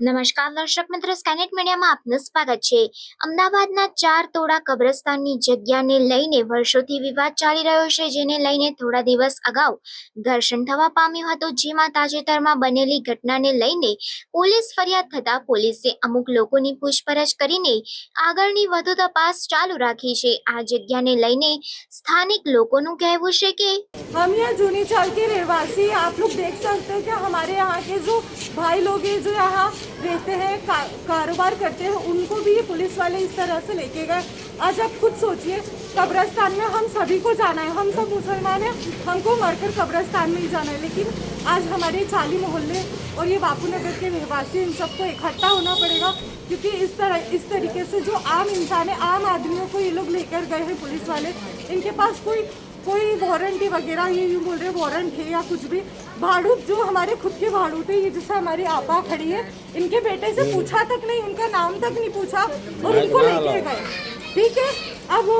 નમસ્કાર દર્શક મિત્રો સ્કેનેટ મીડિયામાં આપનું સ્વાગત છે અમદાવાદના ચાર તોડા કબ્રસ્તાનની જગ્યાને લઈને વર્ષોથી વિવાદ ચાલી રહ્યો છે જેને લઈને થોડા દિવસ અગાઉ ઘર્ષણ થવા પામ્યું હતું જેમાં તાજેતરમાં બનેલી ઘટનાને લઈને પોલીસ ફરિયાદ થતા પોલીસે અમુક લોકોની પૂછપરછ કરીને આગળની વધુ તપાસ ચાલુ રાખી છે આ જગ્યાને લઈને સ્થાનિક લોકોનું કહેવું છે કે हम यहाँ जूनी चाल के रहवासी हैं। आप लोग देख सकते हैं कि हमारे यहाँ के जो भाई लोग हैं जो यहाँ रहते हैं का, कारोबार करते हैं उनको भी ये पुलिस वाले इस तरह से लेके गए। आज आप खुद सोचिए कब्रस्तान में हम सभी को जाना है हम सब मुसलमान हैं हमको मरकर कब्रस्तान में ही जाना है। लेकिन आज हमारे चाली मोहल्ले और ये बापू नगर के निवासी इन सबको इकट्ठा होना पड़ेगा क्योंकि इस तरह इस तरीके से जो आम इंसान है आम आदमियों को ये लोग लेकर गए हैं पुलिस वाले। इनके पास कोई कोई वारंटी वगैरह ये यूँ बोल रहे वारंट है या कुछ भी भाड़ू जो हमारे खुद के भाड़ू थे ये जैसे हमारी आपा खड़ी है इनके बेटे से पूछा तक नहीं उनका नाम तक नहीं पूछा और उनको लेके गए। ठीक है? अब वो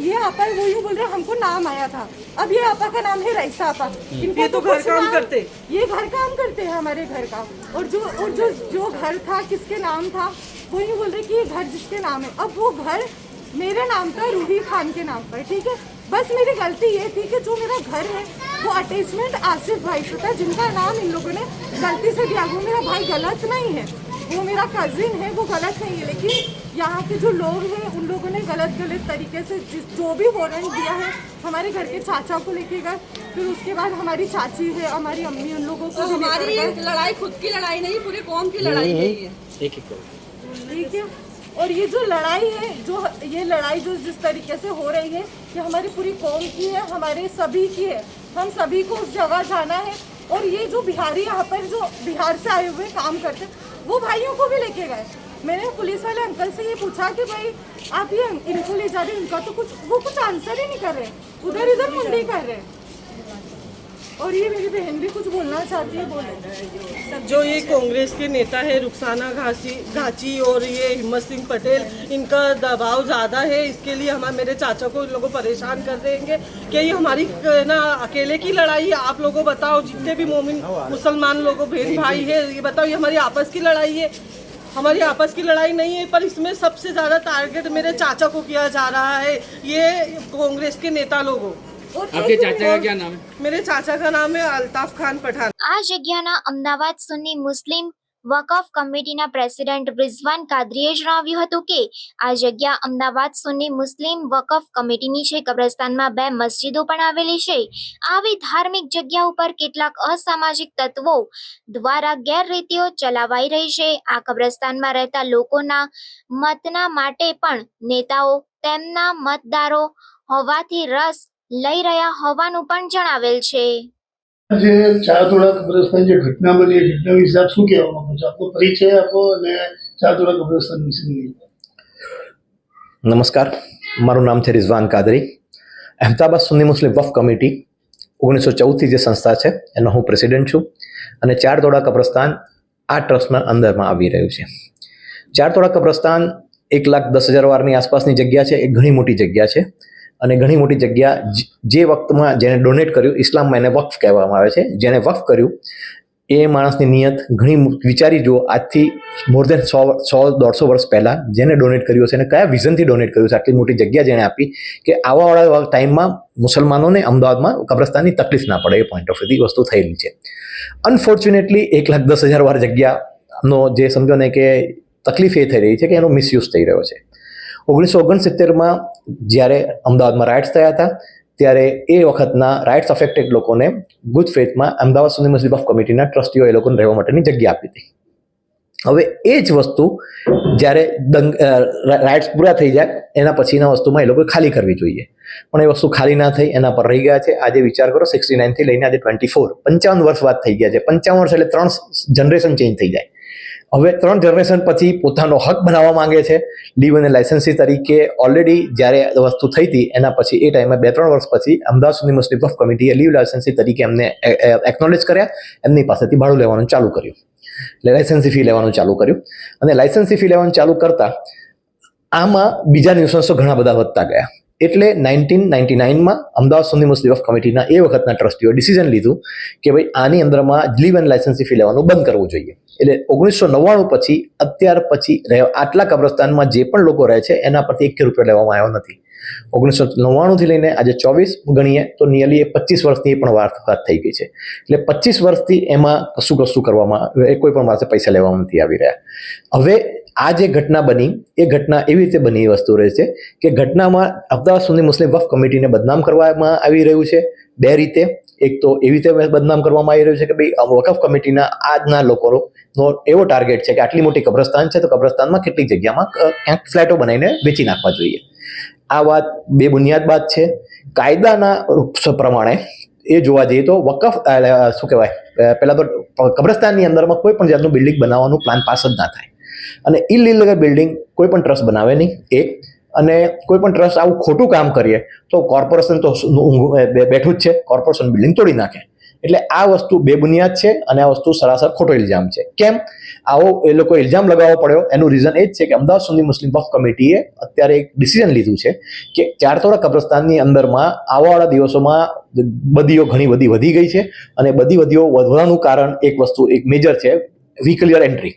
ये आपा वो यूँ बोल रहे हमको नाम आया था। अब ये आपा का नाम है रईसा आपा। इनको ये तो घर काम करते। ये घर काम करते हैं हमारे घर का। और जो और जो जो घर था किसके नाम था वो यूँ बोल रहे कि ये घर जिसके नाम है। अब वो घर मेरे नाम पर रूही खान के नाम पर ठीक है? बस मेरी गलती ये थी कि जो मेरा घर है वो अटैचमेंट आसिफ भाई से था जिनका नाम इन लोगों ने गलती से दिया। वो मेरा भाई गलत नहीं है। वो मेरा कजिन है वो गलत नहीं है। लेकिन यहाँ के जो लोग हैं उन लोगों ने गलत गलत तरीके से जिस जो भी वारंट दिया है हमारे घर के चाचा को लेके गए। फिर उसके बाद हमारी चाची है हमारी अम्मी उन लोगों तो को भी हमारी लड़ाई खुद की लड़ाई नहीं पूरे कौम की लड़ाई है। ठीक है? और ये जो लड़ाई है जो ये लड़ाई जो जिस तरीके से हो रही है ये हमारी पूरी कौम की है हमारे सभी की है। हम सभी को उस जगह जाना है और ये जो बिहारी यहाँ पर जो बिहार से आए हुए काम करते, वो भाइयों को भी लेके गए। मैंने पुलिस वाले अंकल से ये पूछा कि भाई, आप ये इनको ले जा रहे हैं, इनका तो कुछ, वो कुछ आंसर ही नहीं कर रहे। उधर इधर मुंडी कर रहे। हैं और ये मेरी बहन भी कुछ बोलना चाहती है, बोले। जो ये कांग्रेस के नेता है, रुखसाना घासी, घाची और ये हिम्मत सिंह पटेल, इनका दबाव ज़्यादा है, इसके लिए हमारे मेरे चाचा को इन लोगों परेशान कर देंगे कि ये हमारी, ना, अकेले की लड़ाई है, आप लोगों बताओ, जितने भी मोमिन, मुसलमान लोगों बहन भाई है, ये बताओ, ये हमारी आपस की लड़ाई है। हमारी आपस की लड़ाई नहीं है, पर इसमें सबसे ज़्यादा टारगेट मेरे चाचा को किया जा रहा है, ये कांग्रेस के नेता लोगों। आपके एक चाचा का क्या नाम है मेरे चाचा का नाम है अल्ताफ खान पठान આ જગ્યાના અમદાવાદ સુન્ની મુસ્લિમ વકફ કમિટીના પ્રેસિડેન્ટ રિઝવાન કાદરીએ જણાવ્યું હતું કે આ જગ્યા અમદાવાદ સુન્ની મુસ્લિમ વકફ કમિટીની છે કબ્રસ્તાનમાં બે મસ્જિદો પણ આવેલી છે આવી ધાર્મિક જગ્યા ઉપર કેટલાક અસામાજિક તત્વો દ્વારા ગેરરીતિઓ ચલાવાઈ રહી છે આ કબ્રસ્તાનમાં રહેતા લોકોના મતના માટે પણ નેતાઓ તેમના મતદારો હોવાથી રસ લઈ રહ્યા હોવાનું પણ જણાવેલ છે. જે ચાર તોડા કબ્રસ્તાન જે ઘટના બની એ ઘટના વિશે આપ શું કહેવા માંગો છો? આપનો પરિચય આપો અને ચાર તોડા કબ્રસ્તાન વિશે નમસ્કાર. મારું નામ છે Rizwan Qadri. Ahmedabad Sunni Muslim Waqf committee ઓગણીસો ચૌદથી જે સંસ્થા છે એનો હું પ્રેસિડેન્ટ છું અને ચાર તોડા કબ્રસ્તાન આ ટ્રસ્ટના અંદરમાં આવી રહ્યું છે. ચાર તોડા કબ્રસ્તાન એક લાખ દસ હજાર વારની આસપાસની જગ્યા છે એ ઘણી મોટી જગ્યા છે. અને ઘણી મોટી જગ્યા જે વખતમાં જેને ડોનેટ કર્યું, ઇસ્લામમાં એને વક્ફ કહેવામાં આવે છે. જેને વક્ફ કર્યું, એ માણસની નિયત ઘણી વિચારી જુઓ, આજથી મોર દેન સો સો દોઢસો વર્ષ પહેલાં જેને ડોનેટ કર્યું હશે અને કયા વિઝનથી ડોનેટ કર્યું છે આટલી મોટી જગ્યા જેણે આપી કે આવાવાળા ટાઈમમાં મુસલમાનોને અમદાવાદમાં કબ્રસ્તાનની તકલીફ ના પડે, એ પોઈન્ટ ઓફ વ્યૂથી વસ્તુ થયેલી છે. અનફોર્ચ્યુનેટલી એક લાખ દસ હજાર વાર જગ્યાનો જે સમજો ને કે તકલીફ એ થઈ રહી છે કે એનો મિસયુઝ થઈ રહ્યો છે. ઓગણીસો ઓગણસિત્તેરમાં જ્યારે અમદાવાદમાં રાઇટ્સ થયા હતા, ત્યારે એ વખતના રાઇટ્સ અફેક્ટેડ લોકોને ગુડ ફેથમાં અમદાવાદ સુન્ની મુસ્લિમ ઓફ કમિટીના ટ્રસ્ટીઓ એ લોકોને રહેવા માટેની જગ્યા આપી હતી. હવે એ જ વસ્તુ જ્યારે દંગ રાઇટ્સ પૂરા થઈ જાય, એના પછીના વસ્તુમાં એ લોકોએ ખાલી કરવી જોઈએ. પણ એ વસ્તુ ખાલી ના થઈ, એના પર રહી ગયા છે. આજે વિચાર કરો સિક્સટી નાઇનથી લઈને આજે ટ્વેન્ટી ફોર પંચાવન વર્ષ વાત થઈ ગયા છે. પંચાવન વર્ષ એટલે ત્રણ જનરેશન ચેન્જ થઈ જાય. હવે ત્રણ જનરેશન પછી પોતાનો હક બનાવવા માંગે છે. લીવ અને લાયસન્સી તરીકે ઓલરેડી જ્યારે વસ્તુ થઈ હતી, એના પછી એ ટાઈમે બે ત્રણ વર્ષ પછી અમદાવાદ સુધીની મુસ્લિમ ઓફ કમિટીએ લીવ લાયસન્સી તરીકે એમને એકનોલેજ કર્યા. એમની પાસેથી ભાડું લેવાનું ચાલુ કર્યું. એટલે લાયસન્સી ફી લેવાનું ચાલુ કર્યું. અને લાયસન્સી ફી લેવાનું ચાલુ કરતા આમાં બીજા ન્યુસન્સો ઘણા બધા વધતા ગયા. એટલે નાઇન્ટીન નાઇન્ટી નાઇનમાં અમદાવાદ સુન્ની મુસ્લિમ વફ કમિટીના એ વખતના ટ્રસ્ટીઓ ડિસિઝન લીધું કે ભાઈ આની અંદરમાં લીવ એન્ડ લાયસન્સી ફી લેવાનું બંધ કરવું જોઈએ. એટલે ઓગણીસો નવ્વાણું પછી, અત્યાર પછી આટલા કબ્રસ્તાનમાં જે પણ લોકો રહે છે, એના પરથી એક રૂપિયો લેવામાં આવ્યો નથી. ઓગણીસો નવ્વાણુંથી લઈને આજે ચોવીસ ગણીએ, તો નિયરલી એ પચીસ વર્ષની પણ વાત થઈ ગઈ છે. એટલે પચીસ વર્ષથી એમાં કશું કશું કરવામાં, એ કોઈ પણ પાસે પૈસા લેવામાં નથી આવી રહ્યા. હવે આ જે ઘટના બની, એ ઘટના એવી રીતે બની એ વસ્તુ રહે છે કે ઘટનામાં અમદાવાદ સુન્ની મુસ્લિમ વફ કમિટીને બદનામ કરવામાં આવી રહ્યું છે બે રીતે. એક તો એવી રીતે બદનામ કરવામાં આવી રહ્યું છે કે ભાઈ વકફ કમિટીના આજના લોકોનો એવો ટાર્ગેટ છે કે આટલી મોટી કબ્રસ્તાન છે તો કબ્રસ્તાનમાં કેટલીક જગ્યામાં ક્યાંક ફ્લેટો બનાવીને વેચી નાખવા જોઈએ. આ વાત બે બુનિયાદ વાત છે. કાયદાના પ્રમાણે એ જોવા જઈએ તો વકફ શું કહેવાય? પહેલાં તો કબ્રસ્તાનની અંદરમાં કોઈ પણ જાતનું બિલ્ડિંગ બનાવવાનું પ્લાન પાસ જ ના થાય. અને ઇલીગલ બિલ્ડિંગ કોઈ પણ ટ્રસ્ટ બનાવે નહીં, એક. અને કોઈ પણ ટ્રસ્ટ આવું ખોટું કામ કરીએ, તો કોર્પોરેશન તો બે- બેઠું જ છે. કોર્પોરેશન બિલ્ડિંગ તોડી નાખે. એટલે આ વસ્તુ બેબુનિયાદ છે અને આ વસ્તુ સરાસર ખોટો ઇલ્ઝામ છે. કેમ? આવો એ લોકો ઇલ્ઝામ લગાવવો પડ્યો. એનું રીઝન એ જ છે કે અમદાવાદ સુન્ની મુસ્લિમ વફ કમિટીએ અત્યારે એક ડિસિઝન લીધું છે કે ચારતોડા કબ્રસ્તાનની અંદરમાં આવવાવાળા દિવસોમાં બદીઓ ઘણી બધી વધી ગઈ છે અને બધી બદીઓ વધવાનું કારણ એક વસ્તુ, એક મેજર છે વ્હીકલિયર એન્ટ્રી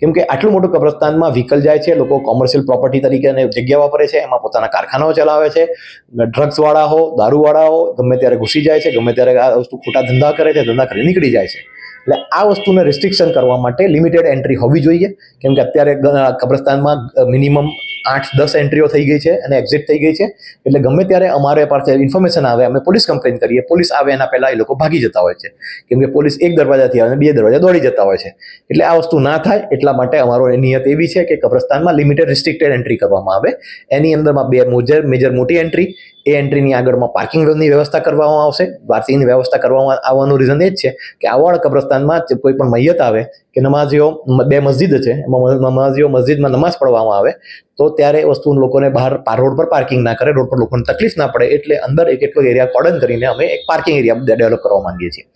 કેમ કે આટલું મોટું કબ્રસ્તાનમાં વ્હીકલ જાય છે, લોકો કોમર્શિયલ પ્રોપર્ટી તરીકે અને જગ્યા વાપરે છે, એમાં પોતાના કારખાનાઓ ચલાવે છે ડ્રગ્સવાળા હો, દારૂવાળા હો, ગમે ત્યારે ઘૂસી જાય છે, ગમે ત્યારે આ વસ્તુ ખોટા ધંધા કરે છે, ધંધા કરી નીકળી જાય છે. એટલે આ વસ્તુને રિસ્ટ્રિક્શન કરવા માટે લિમિટેડ એન્ટ્રી હોવી જોઈએ. કેમ કે અત્યારે કબ્રસ્તાનમાં મિનિમમ આઠ, દસ એન્ટ્રીઓ થઈ ગઈ છે અને એક્ઝિટ થઈ ગઈ છે. એટલે ગમે ત્યારે અમારે પાસે ઇન્ફોર્મેશન આવે, અમે પોલીસ કમ્પ્લેન કરીએ, પોલીસ આવે એના પહેલા એ લોકો ભાગી જતા હોય છે. કેમ કે પોલીસ એક દરવાજાથી આવે અને બે દરવાજા દોડી જતા હોય છે. એટલે આ વસ્તુ ના થાય, એટલા માટે અમારો નિયત એવી છે કે કબ્રસ્તાનમાં લિમિટેડ રિસ્ટ્રિક્ટેડ એન્ટ્રી કરવામાં આવે. એની અંદરમાં બે મેજર મેજર મોટી એન્ટ્રી એ એન્ટ્રીની આગળમાં પાર્કિંગ પાર્કિંગની વ્યવસ્થા કરવામાં આવશે. પાર્કિંગની વ્યવસ્થા કરવામાં આવવાનું રીઝન એ જ છે કે આવવાળા કબ્રસ્તાનમાં કોઈ પણ મૈયત આવે કે નમાઝીઓ બે મસ્જિદ છે, એમાં નમાઝીઓ મસ્જિદમાં નમાઝ પડવામાં આવે, તો ત્યારે વસ્તુ લોકોને બહાર રોડ પર પાર્કિંગ ના કરે, રોડ પર લોકોને તકલીફ ના પડે, એટલે અંદર એક એટલો એરિયા કોર્ડન કરીને અમે એક પાર્કિંગ એરિયા ડેવલપ કરવા માંગીએ છીએ.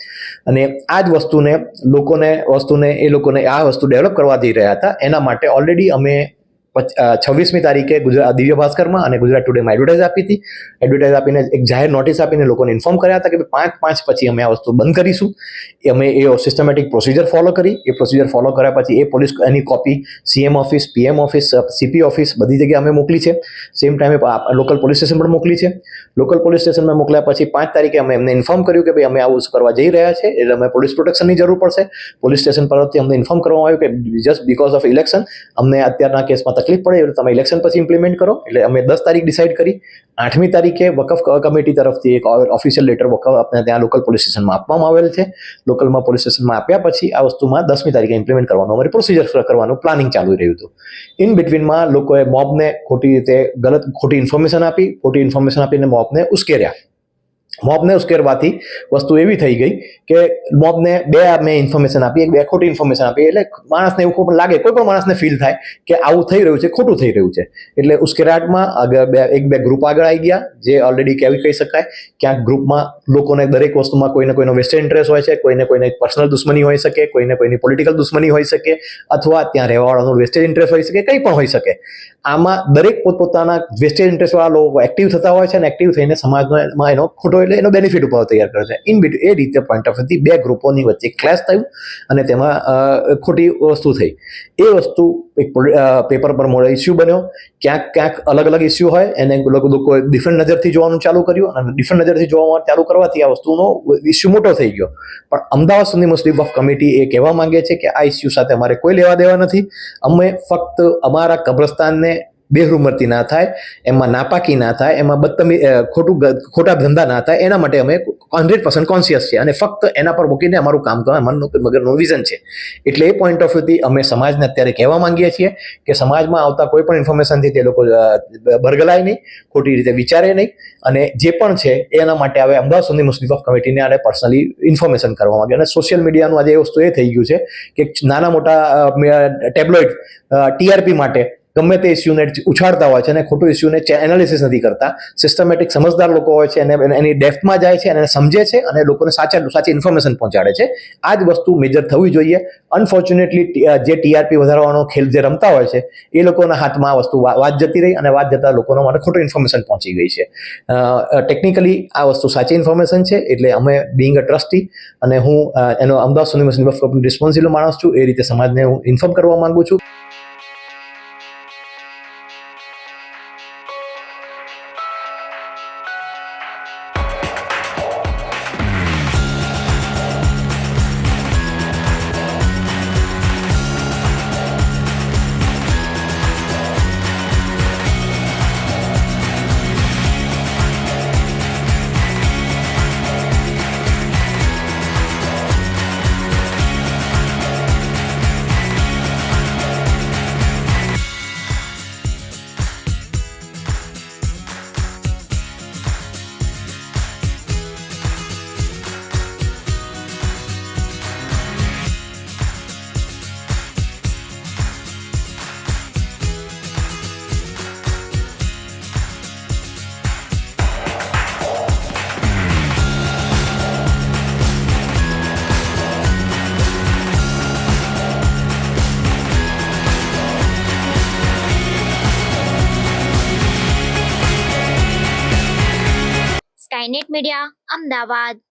અને આ જ વસ્તુને, લોકોને, વસ્તુને, એ લોકોને આ વસ્તુ ડેવલપ કરવા જઈ રહ્યા હતા, એના માટે ઓલરેડી અમે છવ્વીસમી તારીખે ગુજરાત દિવ્ય ભાસ્કરમાં અને ગુજરાત ટુડેમાં એડવર્ટાઇઝ આપી હતી. એડવર્ટાઇઝ આપીને એક જાહેર નોટિસ આપીને લોકોને ઇન્ફોર્મ કર્યા હતા કે પાંચ પાંચ પછી અમે આ વસ્તુ બંધ કરીશું. અમે એ સિસ્ટમેટિક પ્રોસિજર ફોલો કરી. એ પ્રોસિજર ફોલો કર્યા પછી એ પોલીસ એની copy CM office PM office CP office બધી જગ્યાએ અમે મોકલી છે. સેમ ટાઈમે લોકલ પોલીસ સ્ટેશન પણ મોકલી છે. લોકલ પોલીસ સ્ટેશનમાં મોકલ્યા પછી પાંચ તારીખે અમે એમને ઇન્ફોર્મ કર્યું કે ભાઈ અમે આવું કરવા જઈ રહ્યા છે. એટલે અમે પોલીસ પ્રોટેક્શનની જરૂર પડશે. પોલીસ સ્ટેશન પરથી અમને ઇન્ફોર્મ કરવામાં આવ્યું કે જસ્ટ બિકોઝ ઓફ ઇલેક્શન અમને અત્યારના કેસમાં તકલીફ પડે એટલે તમે ઇલેક્શન પછી ઇમ્પ્લિમેન્ટ કરો. એટલે અમે દસ તારીખ ડિસાઇડ કરી. આઠમી તારીખે વકફ કમિટી તરફથી એક ઓફિશિયલ લેટર વકફ આપણે ત્યાં લોકલ પોલીસ સ્ટેશનમાં આપવામાં આવેલ છે. લોકલમાં પોલીસ સ્ટેશનમાં આપ્યા પછી આ વસ્તુમાં દસમી તારીખે ઇમ્પ્લિમેન્ટ કરવાનું અમારી પ્રોસિજર કરવાનું પ્લાનિંગ ચાલુ રહ્યું હતું. ઇન બિટવીનમાં લોકોએ મોબને ખોટી રીતે ગલત ખોટી ઇન્ફોર્મેશન આપી. ખોટી ઇન્ફોર્મેશન આપીને મોબને ઉશ્કેર્યા. મોબને ઉશ્કેરવાથી વસ્તુ એવી થઈ ગઈ કે મોબને બે મેં ઇન્ફોર્મેશન આપી, એક બે ખોટી ઇન્ફોર્મેશન આપી. એટલે માણસને એવું કોઈ લાગે, કોઈ પણ માણસને ફીલ થાય કે આવું થઈ રહ્યું છે, ખોટું થઈ રહ્યું છે. એટલે ઉશ્કેરાટમાં આગળ બે, એક બે ગ્રુપ આગળ આવી ગયા, જે ઓલરેડી કેવી કહી શકાય, ક્યાંક ગ્રુપમાં લોકોને દરેક વસ્તુમાં કોઈને કોઈનો વેસ્ટર્ન ઇન્ટરેસ્ટ હોય છે, કોઈને કોઈને પર્સનલ દુશ્મની હોઈ શકે, કોઈને કોઈની પોલિટિકલ દુશ્મની હોઈ શકે, અથવા ત્યાં રહેવાવાળાનો વેસ્ટેજ ઇન્ટરેસ્ટ હોઈ શકે, કંઈ પણ હોઈ શકે. આમાં દરેક પોતપોતાના વેસ્ટેજ ઇન્ટરેસ્ટવાળા લોકો એક્ટિવ થતા હોય છે અને એક્ટિવ થઈને સમાજમાં એનો ખોટો એનો બેનિફિટ ઉપાવ તૈયાર કરે છે. ઇન બિટ એ રીતે પોઈન્ટ ઓફ વ્યૂથી બે ગ્રુપોની વચ્ચે ક્લેશ થયું અને તેમાં ખોટી વસ્તુ થઈ. એ વસ્તુ એક પેપર પર મોડો ઇસ્યુ બન્યો. ક્યાંક ક્યાંક અલગ અલગ ઇસ્યુ હોય એને લોકો લોકો ડિફરન્ટ નજરથી જોવાનું ચાલુ કર્યું અને ડિફરન્ટ નજરથી જોવા ચાલુ કરવાથી આ વસ્તુનો ઇસ્યુ મોટો થઈ ગયો. પણ અમદાવાદ સુધી મુસ્લિમ વફ કમિટી એ કહેવા માંગે છે કે આ ઇસ્યુ સાથે અમારે કોઈ લેવા દેવા નથી. અમે ફક્ત અમારા કબ્રસ્તાનને બેહરૂમતી ના થાય, એમાં નાપાકી ના થાય, એમાં બદતમી ખોટું ખોટા ધંધા ના થાય, એના માટે અમે હંડ્રેડ પર્સન્ટ કોન્શિયસ છે અને ફક્ત એના પર મૂકીને અમારું કામ કરવા મનનું મગરનું વિઝન છે. એટલે એ પોઈન્ટ ઓફ વ્યૂથી અમે સમાજને અત્યારે કહેવા માંગીએ છીએ કે સમાજમાં આવતા કોઈ પણ ઇન્ફોર્મેશનથી તે લોકો બરગલાય નહીં, ખોટી રીતે વિચારે નહીં અને જે પણ છે એના માટે હવે અમદાવાદ સુધી મુસ્લિમ ઓફ કમિટીને આને પર્સનલી ઇન્ફોર્મેશન કરવા માંગે અને સોશિયલ મીડિયાનું આજે એ વસ્તુ એ થઈ ગયું છે કે નાના મોટા ટેબ્લોઇડ ટીઆરપી માટે ગમે તે ઇસ્યુને ઉછાળતા હોય છે અને ખોટું ઇસ્યુને એનાલિસિસ નથી કરતા. સિસ્ટમેટિક સમજદાર લોકો હોય છે અને એની ડેફમાં જાય છે અને સમજે છે અને લોકોને સાચા સાચી ઇન્ફોર્મેશન પહોંચાડે છે. આ જ વસ્તુ મેજર થવી જોઈએ. અનફોર્ચ્યુનેટલી જે ટીઆરપી વધારવાનો ખેલ જે રમતા હોય છે, એ લોકોના હાથમાં આ વસ્તુ વાત જતી રહી અને વાત જતા લોકોનો મને ખોટું ઇન્ફોર્મેશન પહોંચી ગઈ છે. ટેકનિકલી આ વસ્તુ સાચી ઇન્ફોર્મેશન છે એટલે અમે બિંગ અ ટ્રસ્ટી અને હું એનો અમદાવાદ યુનિવર્સિટી ઓફ રિસ્પોન્સિબલ માણસ છું, એ રીતે સમાજને હું ઇન્ફોર્મ કરવા માંગુ છું. મીડિયા અમદાવાદ